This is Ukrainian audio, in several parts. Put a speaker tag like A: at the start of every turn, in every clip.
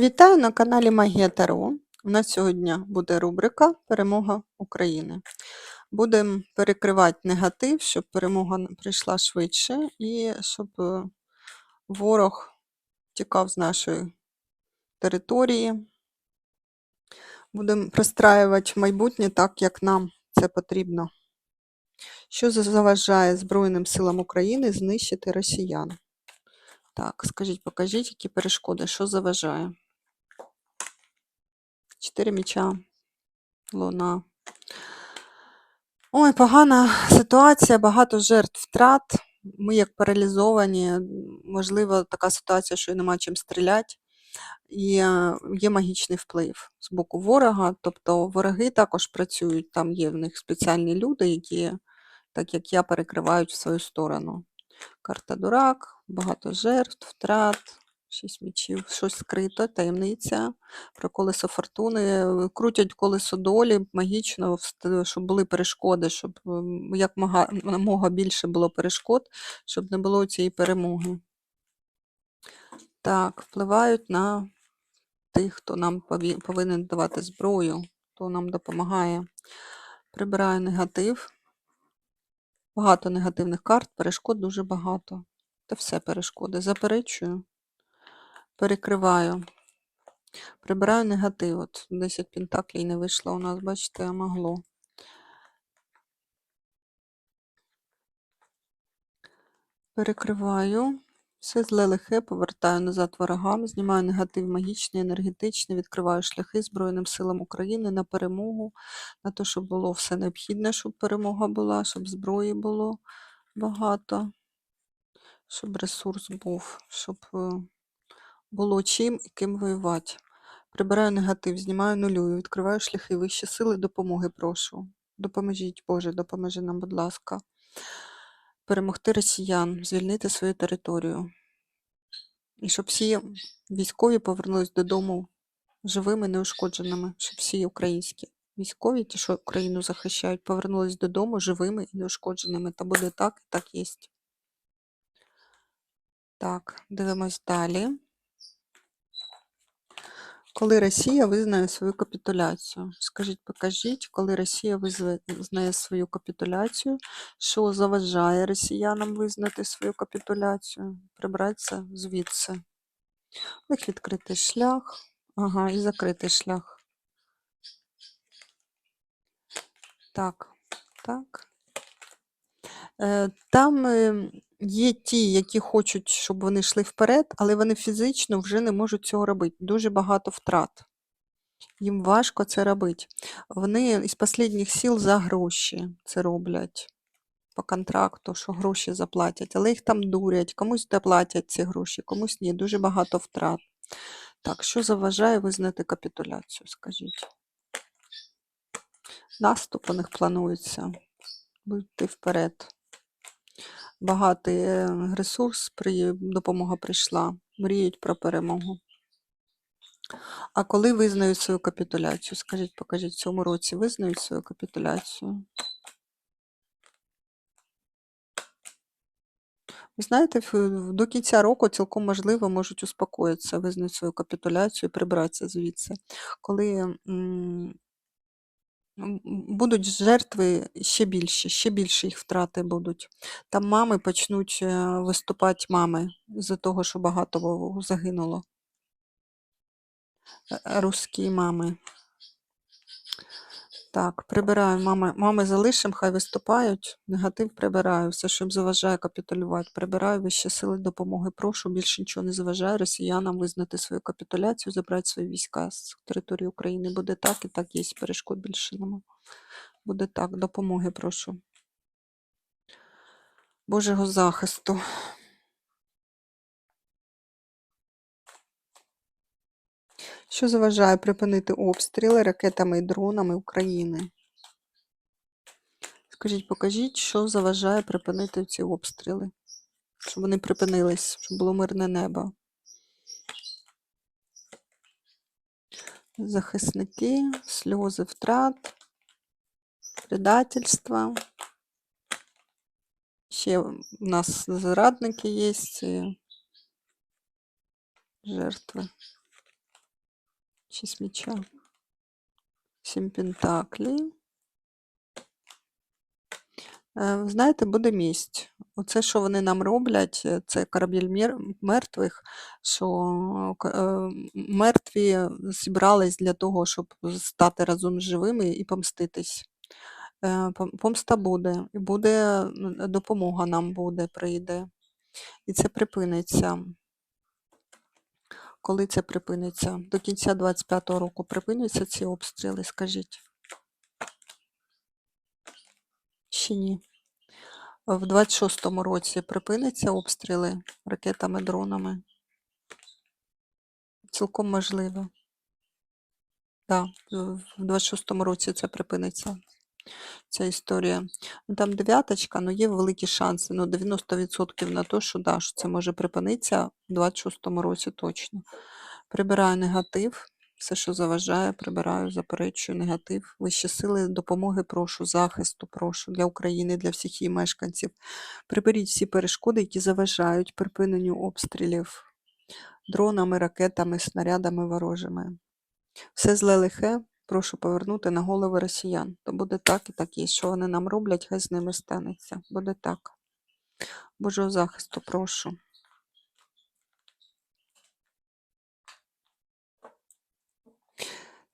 A: Вітаю на каналі Магія Таро. У нас сьогодні буде рубрика Перемога України. Будемо перекривати негатив, щоб перемога прийшла швидше і щоб е, ворог тікав з нашої території. Будемо пристраювати майбутнє так, як нам це потрібно. Що заважає Збройним силам України знищити росіян? Так, скажіть, покажіть, які перешкоди, що заважає? Чотири міча, луна. Ой, погана ситуація, багато жертв втрат. Ми як паралізовані, можливо, така ситуація, що нема чим стріляти. І е, є магічний вплив з боку ворога. Тобто вороги також працюють, там є в них спеціальні люди, які, так як я, перекривають в свою сторону. Карта дурак, багато жертв, втрат, шість мічів, щось скрито, таємниця, про колесо фортуни, е, крутять колесо долі магічно, щоб були перешкоди, щоб ем, як мога більше було перешкод, щоб не було цієї перемоги. Так, впливають на тих, хто нам повинен давати зброю, хто нам допомагає. Прибираю негатив. Багато негативних карт, перешкод дуже багато. Та все перешкоди. Заперечую, перекриваю. Прибираю негатив. От 10 пентаклей не вийшло у нас, бачите, а могло. Перекриваю. Все зле лихе, повертаю назад ворогам, знімаю негатив магічний, енергетичний, відкриваю шляхи Збройним силам України на перемогу, на те, щоб було все необхідне, щоб перемога була, щоб зброї було багато, щоб ресурс був, щоб е, було чим і ким воювати. Прибираю негатив, знімаю нулюю, відкриваю шляхи, вищі сили, допомоги прошу. Допоможіть, Боже, допоможи нам, будь ласка. Перемогти росіян, звільнити свою територію. І щоб всі військові повернулись додому живими, неушкодженими, щоб всі українські військові, ті, що Україну захищають, повернулись додому живими і неушкодженими. Та буде так, і так є. Так, дивимось далі. Коли Росія визнає свою капітуляцію? Скажіть, покажіть, коли Росія визнає свою капітуляцію, що заважає росіянам визнати свою капітуляцію? Прибратися звідси. У них відкритий шлях, ага, і закритий шлях. Так, так. Е, Там е, є ті, які хочуть, щоб вони йшли вперед, але вони фізично вже не можуть цього робити. Дуже багато втрат. Їм важко це робити. Вони із останніх сил за гроші це роблять по контракту, що гроші заплатять, але їх там дурять, комусь доплатять ці гроші, комусь ні. Дуже багато втрат. Так, що заважає визнати капітуляцію, скажіть? Наступ у них планується. Йти вперед. Багатий е, ресурс, допомога прийшла. Мріють про перемогу. А коли визнають свою капітуляцію? Скажіть, покажіть, в цьому році визнають свою капітуляцію? Ви знаєте, до кінця року цілком можливо можуть успокоїтися, визнають свою капітуляцію і прибратися звідси. Коли будуть жертви ще більше, ще більше їх втрати будуть. Там мами почнуть е, виступати мами з-за того, що багато загинуло. Руські Русські мами. Так, прибираю мами. Мами залишимо, хай виступають. Негатив прибираю. Все, що їм заважає капітулювати. Прибираю вищі сили допомоги. Прошу, більше нічого не заважає росіянам визнати свою капітуляцію, забрати свої війська з території України. Буде так і так є. Перешкод більше нема. Буде так. Допомоги прошу. Божого захисту. Що заважає припинити обстріли ракетами і дронами України? Скажіть, покажіть, що заважає припинити ці обстріли? Щоб вони припинились, щоб було мирне небо. Захисники, сльози втрат, предательство. Ще в нас зрадники є, жертви. Шість меча. Сім пентаклей. Е, ви знаєте, буде місць. Оце, що вони нам роблять, е, це корабель мер- мертвих, що е, мертві зібрались для того, щоб стати разом з живими і помститись. Е, Помста буде, і буде допомога нам буде, прийде. І це припиниться. Коли це припиниться? До кінця 25-го року припиняться ці обстріли, скажіть? Чи ні? В 26-му році припиняться обстріли ракетами, дронами? Цілком можливо. Так, в 26-му році це припиниться, ця історія. Ну, там дев'яточка, але є великі шанси. Ну, 90% на те, що, да, що це може припинитися в 26-му році точно. Прибираю негатив, все, що заважає, прибираю, заперечую негатив. Вищі сили допомоги прошу, захисту прошу для України, для всіх її мешканців. Приберіть всі перешкоди, які заважають припиненню обстрілів дронами, ракетами, снарядами ворожими. Все зле лихе прошу повернути на голови росіян. То буде так і так є. Що вони нам роблять, хай з ними станеться. Буде так. Божого захисту прошу.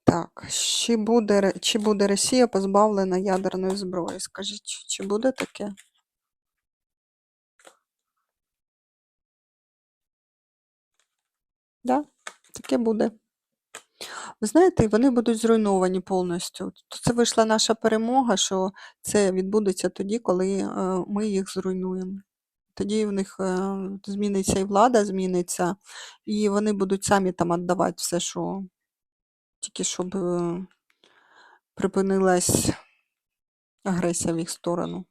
A: Так, чи буде, чи буде Росія позбавлена ядерної зброї? Скажіть, чи буде таке? Да, таке буде. Ви знаєте, вони будуть зруйновані повністю. Це вийшла наша перемога, що це відбудеться тоді, коли е, ми їх зруйнуємо. Тоді в них е, зміниться і влада зміниться, і вони будуть самі там віддавати все, що тільки щоб е, припинилась агресія в їх сторону.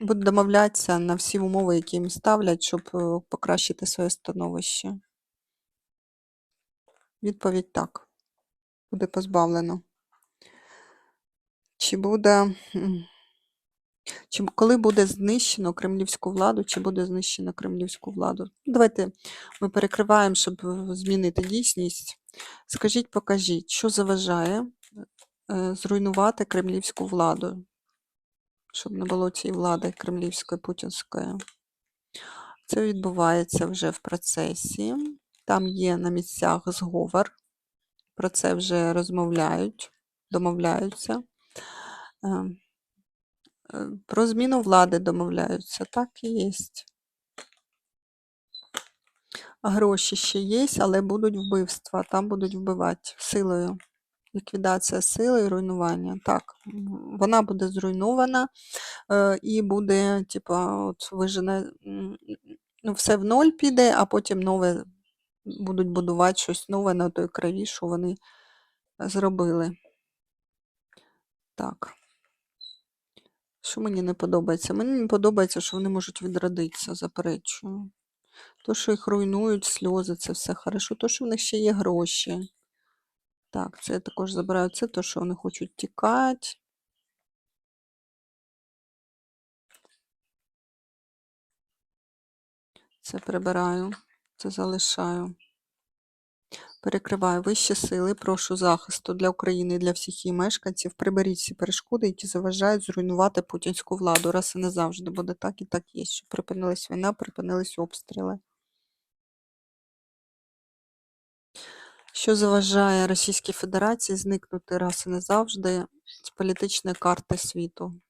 A: Будуть домовлятися на всі умови, які їм ставлять, щоб е, покращити своє становище. Відповідь так. Буде позбавлено. Чи буде. Чи коли буде знищено кремлівську владу, чи буде знищено кремлівську владу? Давайте ми перекриваємо, щоб е, змінити дійсність. Скажіть, покажіть, що заважає е, зруйнувати кремлівську владу, щоб не було цієї влади кремлівської, путінської. Це відбувається вже в процесі. Там є на місцях зговор, про це вже розмовляють, домовляються. Е, е, Про зміну влади домовляються, так і є. Гроші ще є, але будуть вбивства, там будуть вбивати силою. Ліквідація сили і руйнування. Так, вона буде зруйнована е, і буде, типа, от вижене, ну, все в ноль піде, а потім нове будуть будувати щось нове на той крові, що вони зробили. Так. Що мені не подобається? Мені не подобається, що вони можуть відродитися, заперечую. То, що їх руйнують, сльози, це все хорошо. То, що в них ще є гроші. Так, це я також забираю. Це то, що вони хочуть тікати. Це прибираю, це залишаю. Перекриваю вищі сили, прошу захисту для України і для всіх її мешканців. Приберіть всі перешкоди, які заважають зруйнувати путінську владу. Раз і назавжди буде так і так є. Щоб припинилась війна, припинились обстріли. Що заважає Російській Федерації зникнути раз і назавжди з політичної карти світу?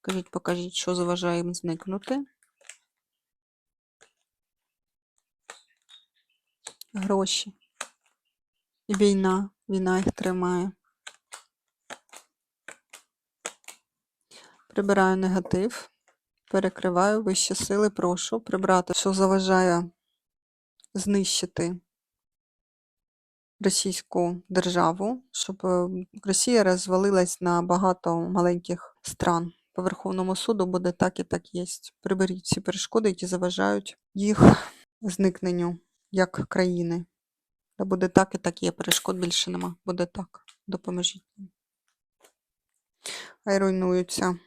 A: Кажіть, покажіть, що заважає їм зникнути. Гроші. І війна. Війна їх тримає. Прибираю негатив. Перекриваю вищі сили, прошу прибрати, що заважає знищити російську державу, щоб е, Росія розвалилась на багато маленьких стран. По Верховному суду буде так і так є. Приберіть ці перешкоди, які заважають їх зникненню як країни. Та буде так і так є. Перешкод більше нема. Буде так. Допоможіть. Хай руйнуються.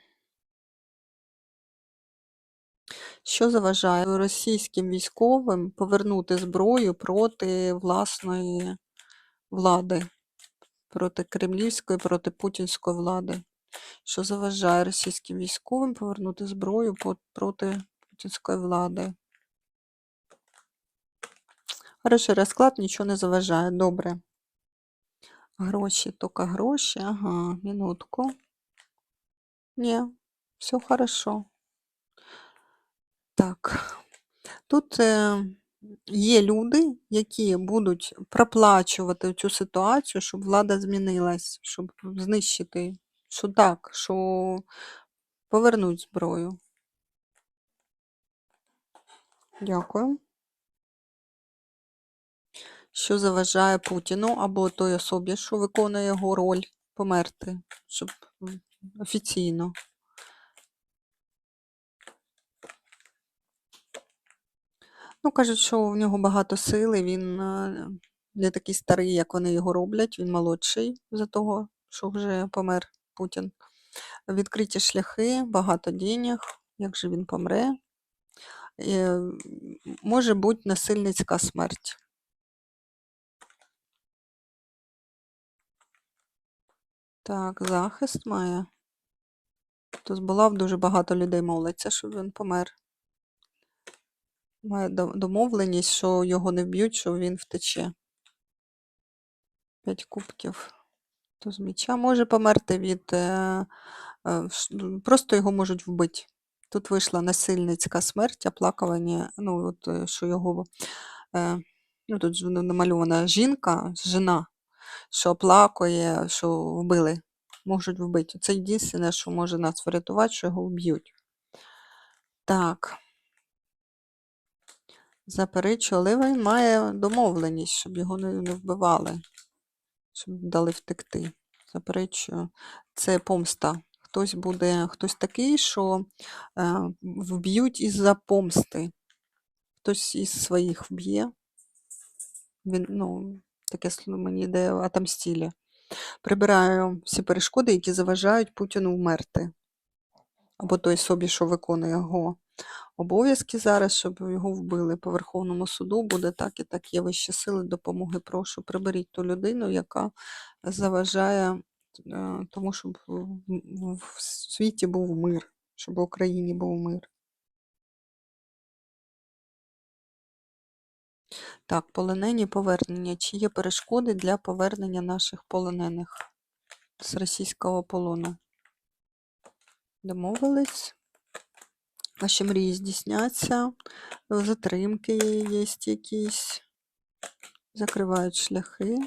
A: Що заважає російським військовим повернути зброю проти власної влади, проти кремлівської, проти путінської влади, що заважає російським військовим повернути зброю проти путінської влади. Хороший розклад, нічого не заважає. Добре. Гроші, тільки гроші. Ага, минутку. Ні, все хорошо. Так. Тут е, є люди, які будуть проплачувати цю ситуацію, щоб влада змінилась, щоб знищити, що так, що повернуть зброю. Дякую. Що заважає Путіну або той особі, що виконує його роль, померти, щоб офіційно. Ну, кажуть, що в нього багато сили, він е, не такий старий, як вони його роблять, він молодший за того, що вже помер Путін. Відкриті шляхи, багато денег, як же він помре. Е, Може бути насильницька смерть. Так, захист має. То з Булав дуже багато людей молиться, щоб він помер. Має домовленість, що його не вб'ють, що він втече. П'ять кубків. То з меча може померти від. Е, е, просто його можуть вбити. Тут вийшла насильницька смерть, оплакування, ну, от, е, що його. Ну, тут намальована жінка, жена, що оплакує, що вбили. Можуть вбити. Це єдине, що може нас врятувати, що його вб'ють. Так. Заперечую, але він має домовленість, щоб його не вбивали, щоб дали втекти. Заперечую, це помста. Хтось буде, хтось такий, що е, вб'ють із-за помсти. Хтось із своїх вб'є. Він, ну, таке мені йде отомстілі. Прибираю всі перешкоди, які заважають Путіну вмерти. Або той собі, що виконує його обов'язки зараз, щоб його вбили. По Верховному суду буде так і так. Є вищі сили допомоги. Прошу, приберіть ту людину, яка заважає е, тому, щоб в світі був мир, щоб в Україні був мир. Так, полонені повернення. Чи є перешкоди для повернення наших полонених з російського полону? Домовились. Наші мрії здійсняться, затримки є якісь, закривають шляхи,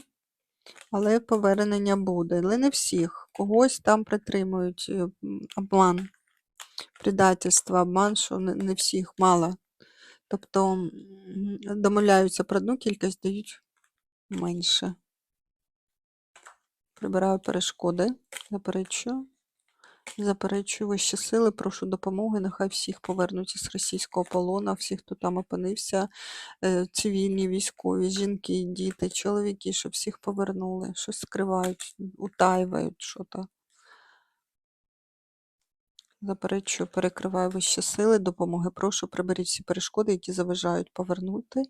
A: але повернення буде. Але не всіх. Когось там притримують е, обман, предательство, обман, що не, не всіх, мало. Тобто домовляються про одну кількість, дають менше. Прибираю перешкоди, заперечую. Заперечую вищі сили, прошу допомоги. Нехай всіх повернуть із російського полону, всіх, хто там опинився, е, цивільні, військові, жінки, діти, чоловіки, щоб всіх повернули. Щось скривають, утаюють що то. Заперечую, перекриваю вищі сили, допомоги. Прошу, приберіть всі перешкоди, які заважають повернути.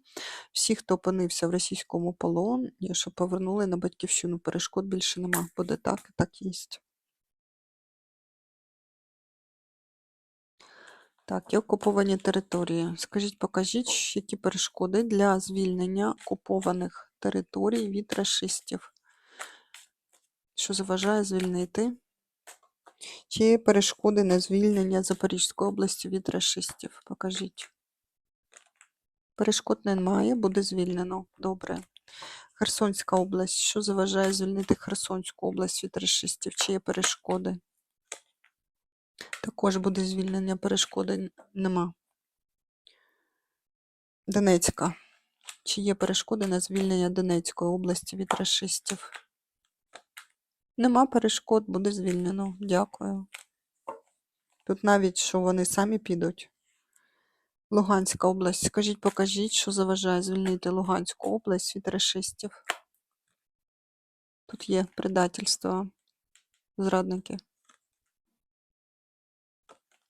A: Всіх, хто опинився в російському полоні, щоб повернули на батьківщину. Перешкод більше нема. Буде так так єсть. Так, і окуповані території. Скажіть, покажіть, які перешкоди для звільнення окупованих територій від рашистів. Що заважає звільнити? Чи є перешкоди на звільнення Запорізької області від рашистів? Покажіть. Перешкод немає, буде звільнено. Добре. Херсонська область. Що заважає звільнити Херсонську область від рашистів? Чи є перешкоди? Також буде звільнення, перешкоди нема. Донецька. Чи є перешкоди на звільнення Донецької області від рашистів? Нема перешкод, буде звільнено. Дякую. Тут навіть, що вони самі підуть. Луганська область. Скажіть, покажіть, що заважає звільнити Луганську область від рашистів. Тут є предательство, зрадники.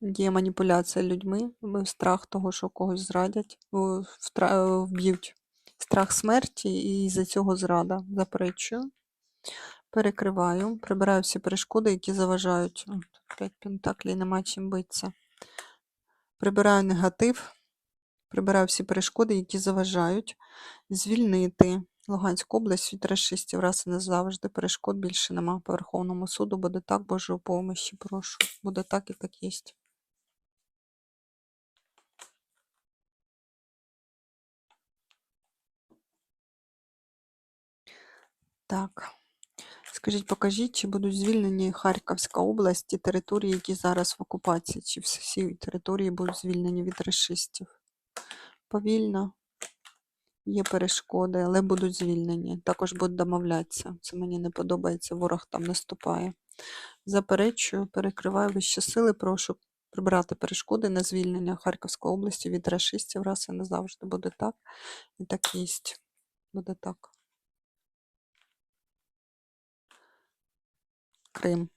A: Є маніпуляція людьми, страх того, що когось зрадять, е, вб'ють. страх смерті і із-за цього зрада. Заперечую. Перекриваю, прибираю всі перешкоди, які заважають. П'ять пентаклей, нема чим битися. Прибираю негатив, прибираю всі перешкоди, які заважають. Звільнити Луганську область від расистів раз і назавжди. Перешкод більше нема. По Верховному суду буде так, Божої помощі, прошу. Буде так і так єсть. Так. Скажіть, покажіть, чи будуть звільнені Харківська область і території, які зараз в окупації, чи всі території будуть звільнені від расистів? Повільно. Є перешкоди, але будуть звільнені. Також будуть домовлятися. Це мені не подобається, ворог там наступає. Заперечую, перекриваю вищі сили, прошу прибрати перешкоди на звільнення Харківської області від расистів раз і назавжди. Буде так. І так єсть. Буде так. Крим.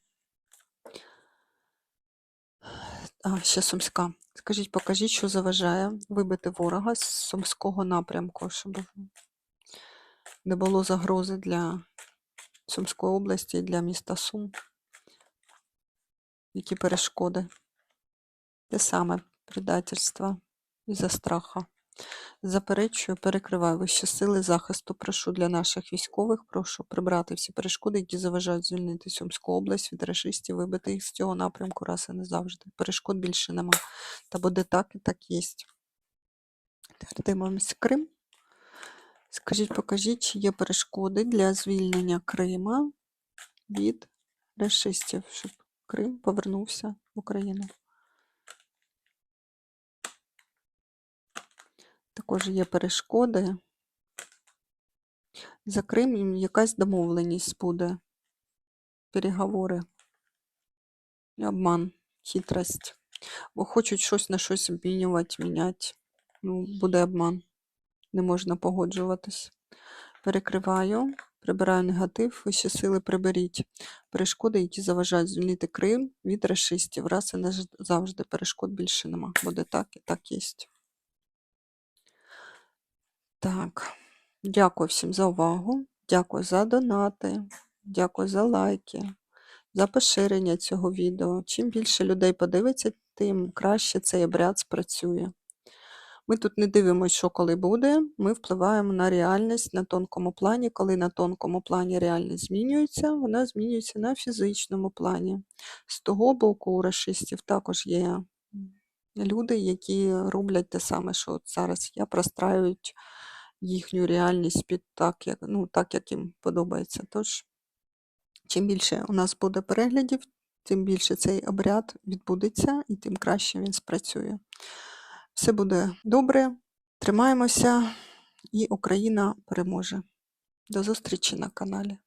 A: А, ще Сумська. Скажіть, покажіть, що заважає вибити ворога з Сумського напрямку, щоб не було загрози для Сумської області і для міста Сум. Які перешкоди? Те саме предательство із-за страха. Заперечую, перекриваю вищі сили захисту. Прошу для наших військових, прошу прибрати всі перешкоди, які заважають звільнити Сумську область від рашистів, вибити їх з цього напрямку раз і не завжди. Перешкод більше нема. Та буде так і так єсть. Тепер дивимося Крим. Скажіть, покажіть, чи є перешкоди для звільнення Крима від рашистів, щоб Крим повернувся в Україну. Також є перешкоди. За Крим якась домовленість буде. Переговори. Обман, хитрость. Бо хочуть щось на щось обмінювати, міняти. Ну, буде обман. Не можна погоджуватись. Перекриваю, прибираю негатив, вищі сили приберіть. Перешкоди, які заважають звільнити Крим від расистів. Раз і назавжди перешкод більше нема. Буде так і так єсть. Так, дякую всім за увагу. Дякую за донати, дякую за лайки, за поширення цього відео. Чим більше людей подивиться, тим краще цей обряд спрацює. Ми тут не дивимося, що коли буде, ми впливаємо на реальність на тонкому плані. Коли на тонкому плані реальність змінюється, вона змінюється на фізичному плані. З того боку, у расистів також є люди, які роблять те саме, що от зараз я простраюють їхню реальність під так, як, ну, так, як їм подобається. Тож, чим більше у нас буде переглядів, тим більше цей обряд відбудеться і тим краще він спрацює. Все буде добре, тримаємося, і Україна переможе. До зустрічі на каналі.